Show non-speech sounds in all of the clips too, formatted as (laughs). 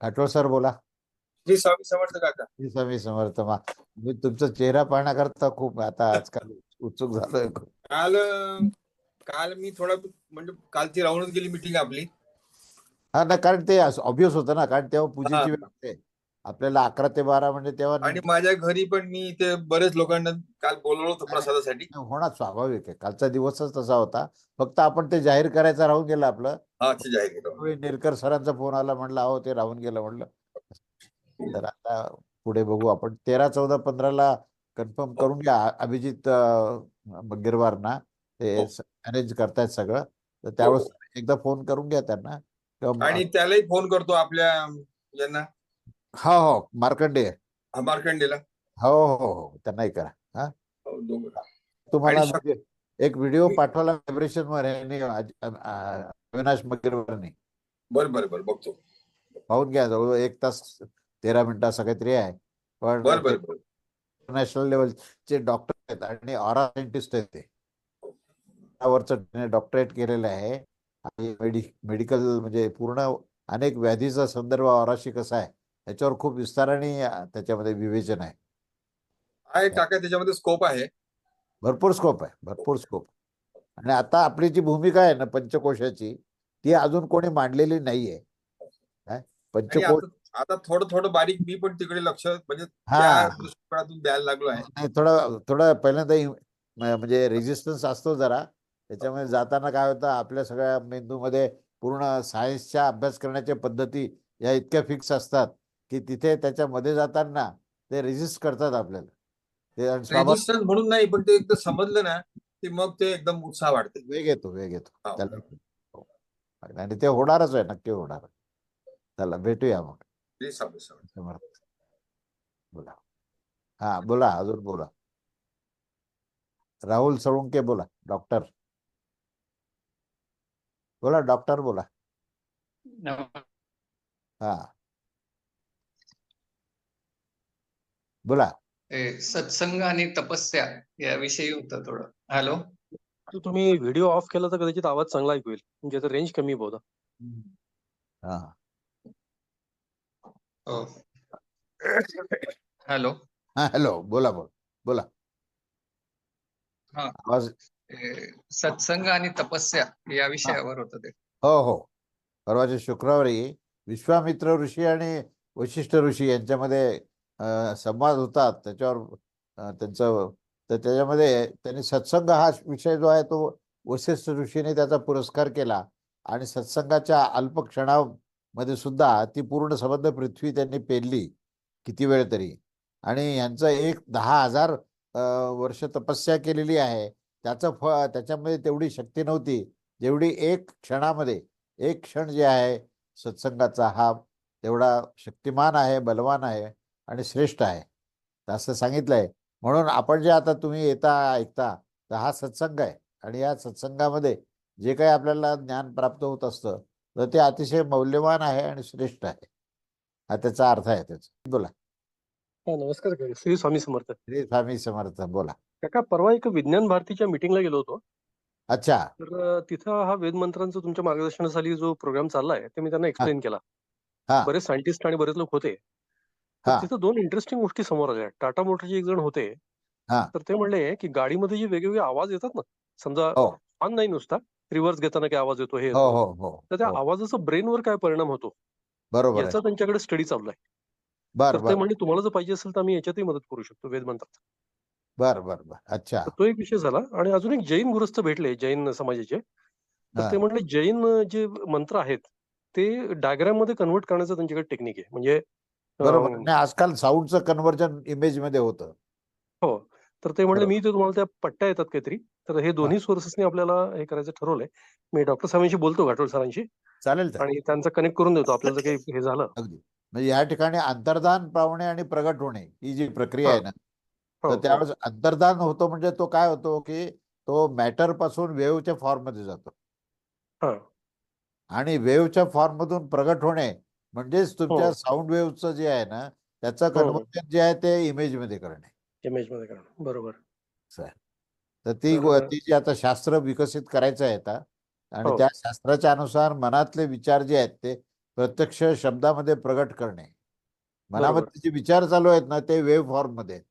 काटोळ sir बोला. श्री स्वामी समर्थ काका. श्री स्वामी समर्थ मा मी तुमचा चेहरा पाहण्याकरता खूप आता आजकाल उत्सुक झालोय. काल काल मी थोडा म्हणजे कालची राहूनच गेली मिटिंग आपली. हा ना कारण ते ऑब्विस होतं ना कारण तेव्हा पूजेची. वेळ असते आपल्याला अकरा ते बारा म्हणजे तेव्हा आणि माझ्या घरी पण मी ते बरेच लोकांना काल बोलवलं होतं प्रसादासाठी. होणार स्वाभाविक आहे. कालचा दिवसच तसा होता. फक्त आपण ते जाहीर करायचं राहून गेलं आपलं. हा ते जाहीर केलं. नेरकर सरांचा फोन आला म्हणलं अहो ते राहून गेलं म्हणलं. तर आता पुढे बघू. आपण तेरा चौदा पंधराला कन्फर्म करून घ्या. अभिजित गिरवारना ते हो. मॅनेज करतायत सगळं. तर त्यावेळेस एकदा फोन करून घ्या त्यांना. किंवा आणि त्यालाही फोन करतो आपल्या यांना हो हो मार्कंडे मार्कंडेला हो हो हो त्यांनाही करा हा. हो, दोघं. तुम्हाला आणि शक- म्हणजे एक व्हिडिओ पाठवला व्हायब्रेशन वर ह्यांनी, अ- अ- अविनाश मगिरवरनी. बरं बरं बरं बघतो. पाहून घ्या जवळ एक तास तेरा मिनिटाचं काहीतरी आहे. पण बरं बरं बरं. इंटरनॅशनल लेवलचे डॉक्टर आहेत आणि ऑरा सायंटिस्ट आहेत ते. त्यावरचं डॉक्टरेट केलेलं आहे. आणि मेडि मेडिकल म्हणजे पूर्ण अनेक व्याधीचा संदर्भ ऑराशी कसा आहे. याच्यावर खूप विस्ताराने त्याच्यामध्ये विवेचन आहे. आहे काका त्याच्यामध्ये स्कोप आहे. भरपूर स्कोप आहे भरपूर स्कोप आणि आता आपली जी भूमिका आहे ना पंचकोशाची ती अजून कोणी मांडलेली नाहीये. काय? पंचकोश आता थोडं थोडं बारीक मी पण तिकडे लक्ष म्हणजे हा. त्या दृष्टिकोनातून द्यायला लागलो आहे. नाही थोडं थोडं पहिल्यांदा म्हणजे रेजिस्टन्स असतो जरा. त्याच्यामुळे जाताना काय होतं आपल्या सगळ्या मेंदूमध्ये पूर्ण सायन्सच्या अभ्यास करण्याच्या पद्धती या इतक्या फिक्स असतात. की तिथे त्याच्यामध्ये जाताना ते रेजिस्ट करतात आपल्याला. ते म्हणून नाही पण ते एकदा समजलं ना की मग ते एकदम उत्साह वाढते. वेग येतो वेग येतो. हो. त्याला हो. आणि ते होणारच आहे नक्की होणार. चला भेटूया मग. समर्थ बोला. हा बोला अजून बोला. राहुल सळुंके बोला. डॉक्टर. बोला डॉक्टर बोला. हा. बोला. ए, सत्संग आणि तपस्या याविषयी होतं थोडं. हॅलो? तो तुम्ही व्हिडिओ ऑफ केला तर कदाचित आवाज चांगला ऐकू येईल म्हणजे रेंज कमी बहुधा. हा. हॅलो? हा हॅलो बोला बोला बोला. हा. आवाज ए, सत्संग आणि तपस्या या विषयावर होतं ते. हो हो. परवाच्या शुक्रवारी विश्वामित्र ऋषी आणि वशिष्ठ ऋषी यांच्यामध्ये संवाद होतात. त्याच्यावर त्यांचं तर त्याच्यामध्ये त्यांनी सत्संग हा विषय जो आहे तो वशिष्ठ ऋषीने त्याचा पुरस्कार केला. आणि सत्संगाच्या अल्प क्षणामध्ये सुद्धा ती पूर्ण संबंध पृथ्वी त्यांनी पेरली किती वेळ तरी. आणि यांचं एक दहा हजार वर्ष तपस्या केलेली आहे. त्याचं फळ त्याच्यामध्ये तेवढी शक्ती नव्हती. जेवढी एक क्षणामध्ये एक क्षण जे आहे सत्संगाचा हा तेवढा शक्तिमान आहे बलवान आहे. आणि श्रेष्ठ आहे. असं सांगितलंय. म्हणून आपण जे आता तुम्ही येता ऐकता तर हा सत्संग आहे. आणि या सत्संगामध्ये जे काही आपल्याला ज्ञान प्राप्त होत असतं तर ते अतिशय मौल्यवान आहे आणि श्रेष्ठ आहे. हा त्याचा अर्थ आहे त्याचा. बोला. हा नमस्कार. श्री स्वामी समर्थ. श्री स्वामी समर्थ बोला. काका परवा एक विज्ञान भारतीच्या मीटिंगला गेलो होतो. अच्छा. तर तिथं हा वेद मंत्रांचा तुमच्या मार्गदर्शनाखाली जो प्रोग्राम चाललाय ते मी त्यांना एक्सप्लेन केला. हा. बरेच सायंटिस्ट आणि बरेच लोक होते. हा. तिथं दोन इंटरेस्टिंग गोष्टी समोर आल्या टाटा मोटरचे एक जण होते हा. तर ते म्हणले की गाडीमध्ये जे वेगवेगळे आवाज येतात ना समजा हो. ऑन नाही नुसता रिव्हर्स घेताना काय आवाज येतो हे हो येतो. हो हो तर त्या हो. आवाजाचा ब्रेनवर काय परिणाम होतो बरोबर आहे याचा त्यांच्याकडे स्टडी चालू आहे बर तर ते बर म्हणजे तुम्हाला जर पाहिजे असेल तर आम्ही याच्यातही मदत करू शकतो वेद मंत्रात बर बर बर अच्छा तर तो एक विषय झाला आणि अजून एक जैन गृहस्थ भेटले जैन समाजाचे तर हा. ते म्हटले जैन जे मंत्र आहेत ते डायग्राममध्ये कन्वर्ट करण्याचं त्यांच्याकडे टेक्निक आहे म्हणजे बरोबर. अं, नाही आजकाल साऊंडचं कन्व्हर्जन इमेजमध्ये होतं. हो. तर ते म्हणले. मी ते तुम्हाला त्या पट्ट्या येतात काहीतरी. तर हे दोन्ही सोर्सेसनी आपल्याला हे करायचं ठरवलंय. मी डॉक्टर साहेबांशी बोलतो घाटोळ सरांशी. चालेल आणि त्यांचं कनेक्ट करून देतो. आपल्याला काही हे झालं. अगदी. म्हणजे या ठिकाणी अंतर्धान पावणे आणि प्रगट होणे ही जी प्रक्रिया आहे ना हो, तर हो. त्यावेळेस अंतर्धान होतो म्हणजे तो काय होतो की तो मॅटरपासून वेव्हच्या फॉर्ममध्ये जातो. हा. आणि वेव्हच्या फॉर्म मधून प्रगट होणे म्हणजेच तुमच्या हो. साऊंड वेव्हचं जे आहे ना त्याचं हो. कन्व्हर्जन जे आहे ते इमेजमध्ये करणे इमेजमध्ये करणं बरोबर तर ती ती जी आता शास्त्र विकसित करायचं आहे आता आणि हो. त्या शास्त्राच्या अनुसार मनातले विचार जे आहेत ते प्रत्यक्ष शब्दामध्ये प्रगट करणे. मनामध्ये जे विचार चालू आहेत ना ते वेव्ह फॉर्ममध्ये आहेत.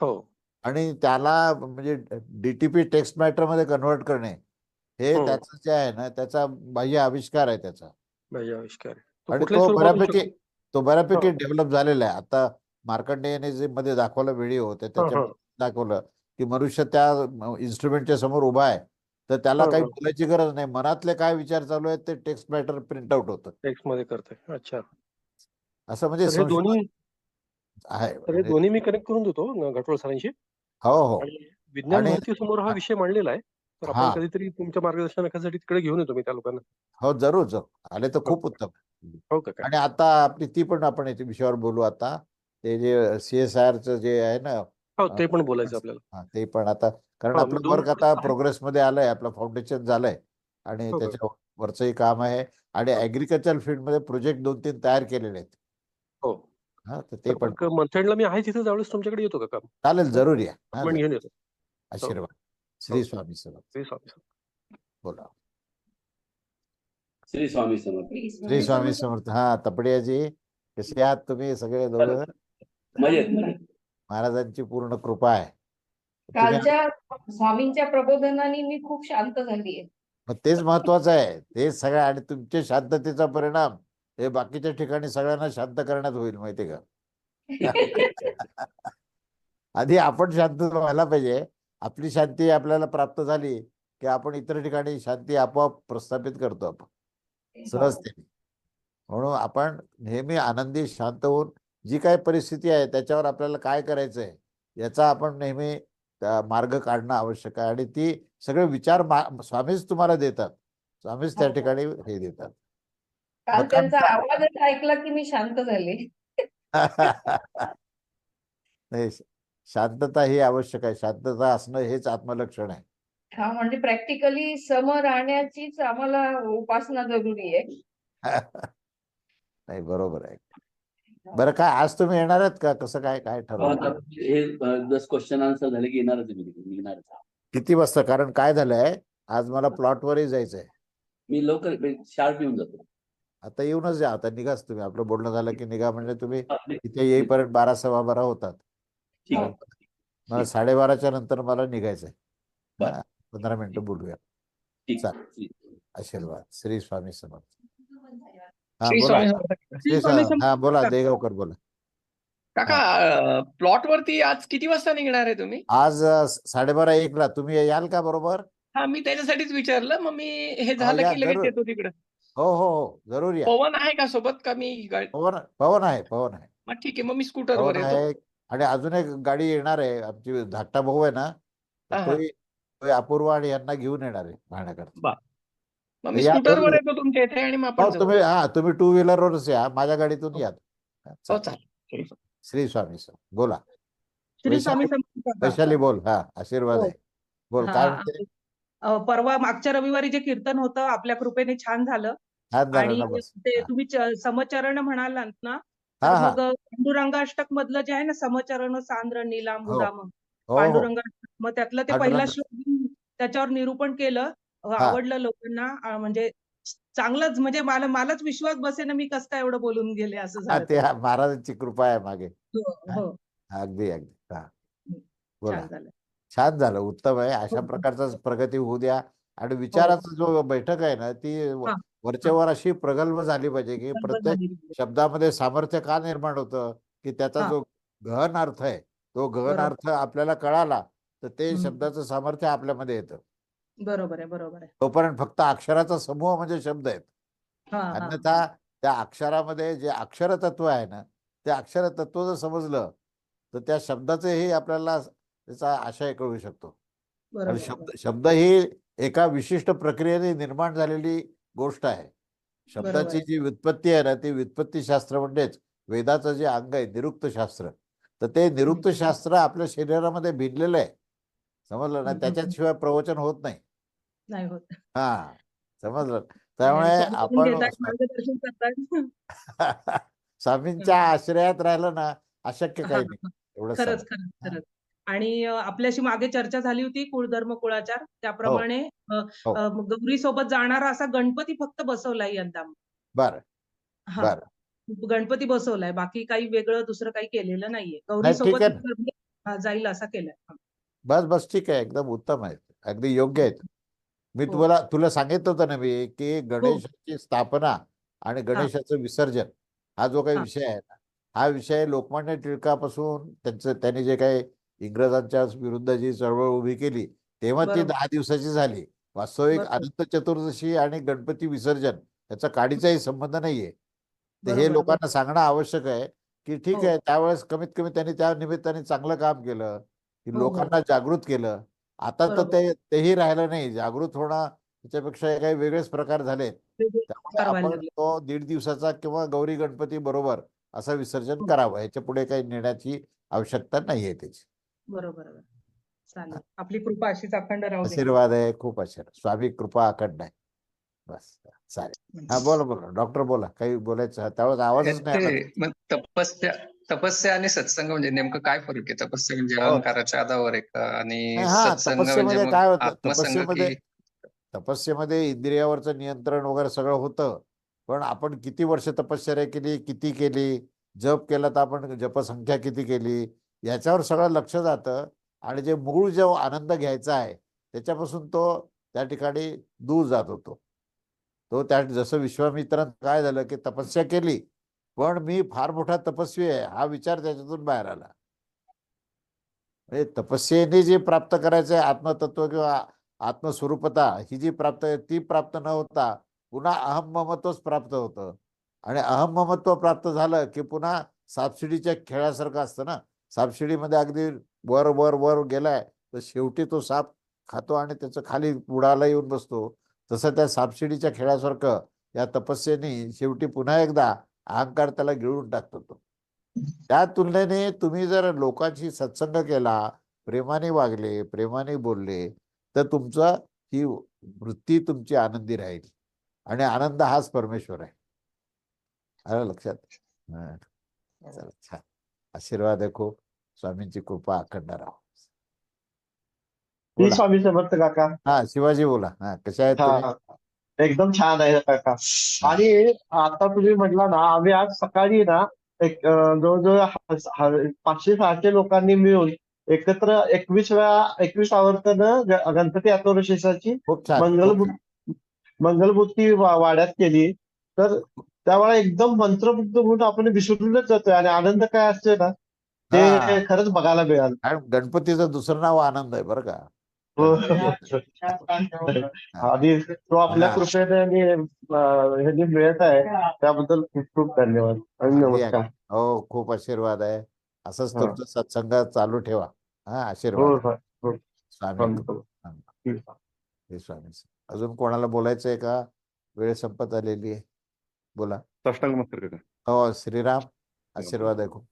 हो आणि त्याला म्हणजे डीटीपी टेक्स्ट मॅटरमध्ये कन्व्हर्ट करणे हे हो. त्याचं जे आहे ना त्याचा बाह्य आविष्कार आहे त्याचा बाह्य आविष्कार आणि तो बऱ्यापैकी. तो बऱ्यापैकी. डेव्हलप झालेला आहे. आता मार्कंडेयने जे मध्ये दाखवला व्हिडिओ तर हा, त्याच्या हा. दाखवलं की मनुष्य त्या इन्स्ट्रुमेंटच्या समोर उभा आहे. तर त्याला काही. बोलायची गरज नाही. मनातले काय विचार चालू आहेत ते टेक्स्ट मॅटर प्रिंट आउट होतं. टेक्स्टमध्ये करते अच्छा. असं म्हणजे दोन्ही आहे. म्हणजे- दोन्ही मी कनेक्ट करून देतो घाटोळ सरांशी. हो हो. विज्ञान समोर हा विषय मांडलेला आहे. तर हा. आपण कधीतरी तुमच्या मार्गदर्शनासाठी तिकडे घेऊन येतो मी त्या लोकांना. हो जरूर जरूर. आले तर खूप उत्तम. हो का आणि आता आपली ती पण आपण याच्या विषयावर बोलू आता. ते जे सी एस च जे आहे ना हो ते पण बोलायचं आपल्याला. हा, ते पण आता कारण हा, आपलं वर्क आता प्रोग्रेस मध्ये आलंय आपलं फाउंडेशन झालंय. आणि हो. त्याच्या वरचंही काम आहे. आणि. ऍग्रिकल्चर फील्डमध्ये प्रोजेक्ट दोन तीन तयार केलेले आहेत. हो. हा तर ते पण मंथेंडला मी आहे तिथे त्यावेळेस तुमच्याकडे येतो का काम? चालेल जरूर या. आपण घेऊन येतो. आशीर्वाद. श्री स्वामी समर्थ श्री स्वामी बोला. श्री स्वामी समर्थ. श्री स्वामी समर्थ. हा तपडियाजी कसे आहात तुम्ही? सगळे दोघं. महाराजांची पूर्ण कृपा आहे. कालच्या स्वामींच्या प्रबोधनाने मी खूप शांत झालीये मग तेच महत्वाचं आहे. तेच सगळं आणि तुमच्या शांततेचा परिणाम हे बाकीच्या ठिकाणी सगळ्यांना शांत करण्यात होईल माहिती का? (laughs) आधी आपण शांत व्हायला पाहिजे. आपली शांती आपल्याला प्राप्त झाली की आपण इतर ठिकाणी शांती आपोआप प्रस्थापित करतो आपण. सहजतेने म्हणून आपण नेहमी आनंदी शांत होऊन जी काही परिस्थिती आहे त्याच्यावर आपल्याला काय करायचं आहे याचा आपण नेहमी मार्ग काढणं आवश्यक आहे. आणि ती सगळे विचार स्वामीच तुम्हाला देतात. स्वामीच त्या हो. ठिकाणी हे देतात. काल मग त्यांचा आमचा- आवाजच ऐकला की मी शांत झाले. (laughs) नाही शांतता ही आवश्यक आहे. शांतता असणं हेच आत्मलक्षण आहे. हा म्हणजे प्रॅक्टिकली सम राहण्याचीच आम्हाला उपासना जरुरी आहे. (laughs) नाही बरोबर आहे. बरं काय आज तुम्ही येणार आहेत का? कसं काय काय आता ठरवलं? हे जस्ट क्वेश्चन आन्सर झाले की येणारच आहे मी निघणारच आहे. किती वाजता? कारण काय झालंय आज मला प्लॉटवरही जायचंय. मी लवकर शार्प येऊन जातो. आता येऊनच जा आता निघाच तुम्ही. आपलं बोलणं झालं की निघा म्हणजे तुम्ही आपले- इथे येईपर्यंत बारा सव्वा बारा होतात. ठीक आहे. मला साडेबाराच्या नंतर मला निघायचंय. बरं. पंधरा मिनिटं बोलूया. ठीक. चालेल. आशीर्वाद. श्री स्वामी समर्थ. हा श्री बोला. हा बोला देगावकर बोला. काका प्लॉट वरती आज किती वाजता निघणार आहे तुम्ही? आज साडेबारा एक ला तुम्ही याल का बरोबर? हा मी त्याच्यासाठीच विचारलं. मग मी हे झालं की लगेच. येतो तिकडे. हो हो हो. जरूर या. पवन आहे का सोबत? का मी पवन पवन आहे पवन आहे. मग ठीक आहे मग मी स्कूटरवर पवन येतो. आहे. आणि अजून एक गाडी येणार आहे. आमची धाकटा भाऊ आहे ना. तर हा, हा. तोही तोही अपूर्वा आणि यांना घेऊन येणार आहे पाहण्याकरता मग मी या, स्कूटरवर जरूर. येतो तुमच्या इथे आणि मग हो आपण. तुम्ही हा तुम्ही टू व्हीलरवरच या माझ्या गाडीतून या हा, हो चालेल. चालेल श्री स्वामी सर बोला श्री स्वामी. वैशाली बोल हा आशीर्वाद हो. आहे बोल काय हा, परवा मागच्या रविवारी जे कीर्तन होतं आपल्या कृपेने छान झालं आणि ते हा. तुम्ही समचरण म्हणालात ना हा हा मग पांडुरंगाष्टक मधलं जे आहे ना समचरण सांद्र नीलाम हो. गुदाम हो हो पांडुरंगाष्टक मग त्यातलं ते पहिला घेऊन त्याच्यावर निरूपण केलं. आवडलं लोकांना. म्हणजे चांगलंच म्हणजे मला मलाच विश्वास बसेना मी कसं काय एवढं बोलून गेले असं झालं. ते महाराजांची कृपा आहे मागे. हो, हो. अगदी अगदी. बोला. छान झालं. उत्तम आहे. अशा हो. प्रकारचाच प्रगती होऊ द्या. आणि विचाराचा जो बैठक आहे ना ती. वरच्या वर अशी प्रगल्भ झाली पाहिजे की प्रत्येक. शब्दामध्ये सामर्थ्य का निर्माण होतं? की त्याचा. जो गहन अर्थ आहे तो गहन. अर्थ आपल्याला कळाला तर ते. शब्दाचं सामर्थ्य आपल्यामध्ये येतं. बरोबर आहे बरोबर आहे. तोपर्यंत फक्त अक्षराचा समूह म्हणजे शब्द आहेत. अन्यथा त्या अक्षरामध्ये जे अक्षरतत्व आहे ना ते अक्षरतत्व जर समजलं तर त्या शब्दाचंही आपल्याला त्याचा आशय कळू शकतो. शब्द शब्द ही एका विशिष्ट प्रक्रियेने निर्माण झालेली गोष्ट आहे. शब्दाची. जी व्युत्पत्ती आहे ना ती व्युत्पत्ती शास्त्र म्हणजेच वेदाचं जे अंग आहे निरुक्त शास्त्र तर ते निरुक्त शास्त्र आपल्या शरीरामध्ये भिनलेलं आहे. समजलं ना. त्याच्याशिवाय प्रवचन होत नाही. नाही होत. हा समजलं. त्यामुळे आपण. (laughs) स्वामींच्या आश्रयात राहिलं ना अशक्य काही नाही. एवढं खरंच. खरंच खरंच. आणि आपल्याशी मागे चर्चा झाली होती कुळधर्म कुळाचार. त्याप्रमाणे हो. गौरी सोबत जाणारा असा गणपती फक्त बसवलाय यंदा. बरं. हा. बरं. गणपती बसवलाय. बाकी काही वेगळं दुसरं काही केलेलं नाहीये. गौरी सोबत जाईल असा केलाय. बस बस ठीक आहे एकदम उत्तम आहे अगदी योग्य आहेत मी हो. तुम्हाला तुला सांगितलं होतं ना मी की गणेशाची स्थापना आणि गणेशाचं विसर्जन हा जो काही हा. विषय आहे ना हा विषय लोकमान्य टिळकापासून त्यांचं त्यांनी जे काही इंग्रजांच्या विरुद्ध जी चळवळ उभी केली तेव्हा ती. दहा दिवसाची झाली वास्तविक. अनंत चतुर्दशी आणि गणपती विसर्जन याचा काडीचाही संबंध नाहीये तर हे लोकांना सांगणं आवश्यक आहे की ठीक हो. आहे त्यावेळेस कमीत कमी त्यांनी त्या निमित्ताने चांगलं काम केलं की हो, हो. लोकांना जागृत केलं. आता तर. ते तेही राहिलं नाही. जागृत होणं त्याच्यापेक्षा काही वेगळेच प्रकार झाले त्यामुळे आपण. तो दीड दिवसाचा किंवा गौरी गणपती बरोबर असं विसर्जन हो. करावं. याच्यापुढे काही नेण्याची आवश्यकता नाहीये त्याची. बरोबर. चालेल. आपली कृपा अशीच अखंड राहू आशीर्वाद आहे. खूप आशीर्वाद. स्वामी कृपा अखंड आहे. बस. चालेल. हा बोला बोला. डॉक्टर बोला. काही बोलायचं त्यावेळेस आवाजच नाही तपस्या तपस्या आणि सत्संग म्हणजे नेमकं काय फरक आहे? तपस्या म्हणजे हो. अहंकाराच्या आधावर आहे का आणि सत्संग म्हणजे काय होतं? तपस्येमध्ये तपस्येमध्ये इंद्रियावरचं नियंत्रण वगैरे सगळं होतं. पण आपण किती वर्ष तपश्चर्या केली किती केली? जप केला तर आपण जपसंख्या किती केली? याच्यावर सगळं लक्ष जातं. आणि जे मूळ जो आनंद घ्यायचा आहे त्याच्यापासून तो त्या ठिकाणी दूर जात होतो. तो त्या जसं विश्वामित्रांत काय झालं की तपस्या केली पण मी फार मोठा तपस्वी आहे हा विचार त्याच्यातून बाहेर आला. म्हणजे तपस्येने जे प्राप्त करायचं आहे आत्मतत्व किंवा आत्मस्वरूपता ही जी प्राप्त आहे ती प्राप्त न होता पुन्हा अहममत्वच प्राप्त होतं. आणि अहममत्व प्राप्त झालं की पुन्हा सापशिडीच्या खेळासारखं असतं ना? सापशिडीमध्ये अगदी वर वर वर गेलाय तर शेवटी तो साप खातो आणि त्याचं खाली बुडाला येऊन बसतो. तसं त्या सापशिडीच्या खेळासारखं या तपस्येने शेवटी पुन्हा एकदा अहंकार त्याला गिळून टाकतो तो. त्या तुलनेने तुम्ही जर लोकांशी सत्संग केला प्रेमाने वागले प्रेमाने बोलले तर तुमचा ही वृत्ती तुमची आनंदी राहील. आणि आनंद हाच परमेश्वर आहे. आलं लक्षात? हा. आशीर्वाद आहे खूप. स्वामींची कृपा अखंड बोला. स्वामी समर्थ काका. हा शिवाजी बोला. हा कशा आहेत. एकदम छान आहे काका आणि आता तुम्ही म्हटला ना आम्ही आज सकाळी ना एक जवळजवळ पाचशे सहाशे लोकांनी मिळून एकत्र एकवीस वेळा एकवीस आवर्तन गणपती मंगलमू छान. मंगलमूर्ती वाड्यात केली तर त्यावेळेला एकदम मंत्रमुग्ध होऊन आपण विसरूनच जातोय आणि आनंद काय असतोय ना ते. खरंच बघायला मिळालं गणपतीचं दुसरं नाव आनंद आहे बरं का हो. आणि तो आपल्या. कृपेने आणि हे जे मिळत आहे. त्याबद्दल खूप खूप धन्यवाद. आणि नमस्कार. हो खूप आशीर्वाद आहे. असंच. तुमचं सत्संग चालू ठेवा. हा आशीर्वाद. हो स्वामी. हो. हे स्वामी अजून कोणाला बोलायचं आहे का? वेळ संपत आलेली आहे. बोला. हो श्रीराम. आशीर्वाद आहे खूप.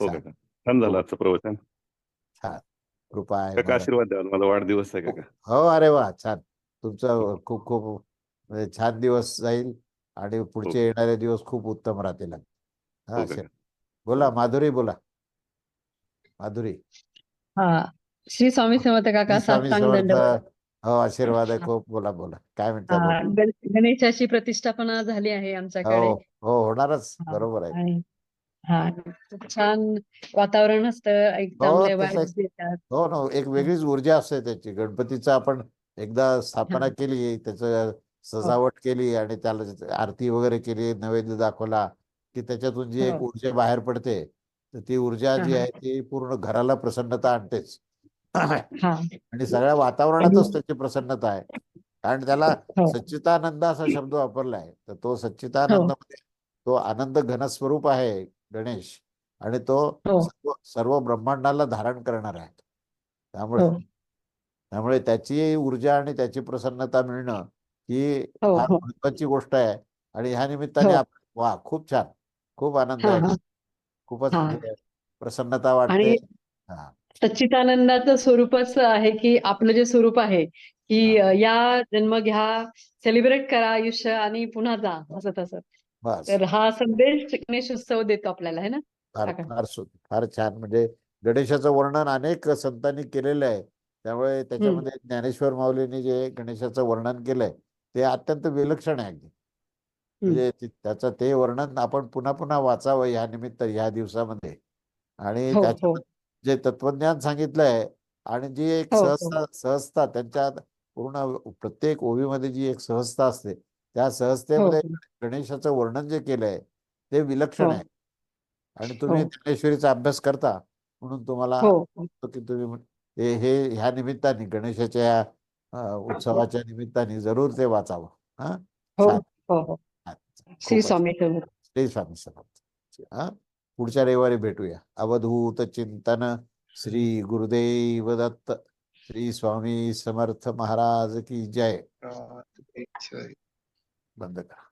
हो छान झालं आजचं प्रवचन. छान. कृपा आहे काका मला. आशीर्वाद द्याल माझा वाढदिवस आहे काका हो. अरे वा छान. तुमचं खूप खूप म्हणजे छान दिवस जाईल आणि पुढचे येणारे दिवस खूप उत्तम राहतील. हा हो काका. बोला माधुरी बोला. माधुरी. हा श्री स्वामी समर्थ काका स्वामी साष्टांग समर्थ हो आशीर्वाद आहे खूप. बोला बोला. काय म्हणता हा, बोला गण- गणेशाची प्रतिष्ठापना झाली आहे आमच्याकडे. हो हो होणारच. हा, बरोबर आहे. आणि हा. खूप छान वातावरण असतं एकदम हो, लय तसं- vibes येतात हो ना एक वेगळीच ऊर्जा असते त्याची. गणपतीचं आपण एकदा स्थापना हा. केली त्याचं सजावट केली आणि त्याला आरती वगैरे केली नैवेद्य दाखवला की त्याच्यातून जी एक हो. ऊर्जा बाहेर पडते तर ती ऊर्जा जी हा, हा. आहे ती पूर्ण घराला प्रसन्नता आणतेच. हा. आणि सगळ्या वातावरणातच त्याची प्रसन्नता आहे. कारण त्याला हो. सच्चिदानंद असा शब्द वापरलाय तर तो सच्चिदानंदामध्ये तो आनंद घनस्वरूप आहे. गणेश आणि तो हो. सर्व सर्व ब्रह्मांडाला धारण करणार आहे. त्यामुळे हो. त्यामुळे त्याची ऊर्जा आणि त्याची प्रसन्नता मिळणं ही हो फार महत्वाची गोष्ट आहे. आणि ह्या निमित्ताने. आपण वा खूप छान. खूप आनंद आहे. खूपच. म्हणजे प्रसन्नता वाटते. सच्चिदानंदाचं स्वरूपच आहे की आपलं जे स्वरूप आहे की या जन्म घ्या सेलिब्रेट करा आयुष्य आणि पुन्हा जा असं तसं. तर हा संदेश गणेश उत्सव देतो आपल्याला है ना? फार. फार फार छान. म्हणजे गणेशाचं वर्णन अनेक संतांनी केलेलं आहे. त्यामुळे त्याच्यामध्ये ज्ञानेश्वर माऊलींनी जे गणेशाचं वर्णन केलंय ते अत्यंत विलक्षण आहे अगदी. म्हणजे त्याचं ते वर्णन आपण पुन्हा पुन्हा वाचावं ह्या निमित्त ह्या दिवसामध्ये. आणि हो, त्याच्यात हो. जे तत्वज्ञान सांगितलंय आणि जी एक हो. सहजता सहजता त्यांच्या पूर्ण प्रत्येक ओवीमध्ये जी एक सहजता असते त्या हो, सहजतेमध्ये. गणेशाचं वर्णन जे केलंय ते विलक्षण हो. आहे. आणि तुम्ही हो. ज्ञानेश्वरीचा अभ्यास करता म्हणून तुम्हाला की तुम्ही हे हे ह्या निमित्ताने गणेशाच्या उत्सवाच्या निमित्ताने जरूर ते वाचावं. हा? हो हो हो. श्री स्वामी समर्थ. श्री स्वामी समर्थ. हा? पुढच्या रविवारी भेटूया. अवधूत चिंतन श्री गुरुदेव दत्त. श्री स्वामी समर्थ महाराज की जय. なんだから。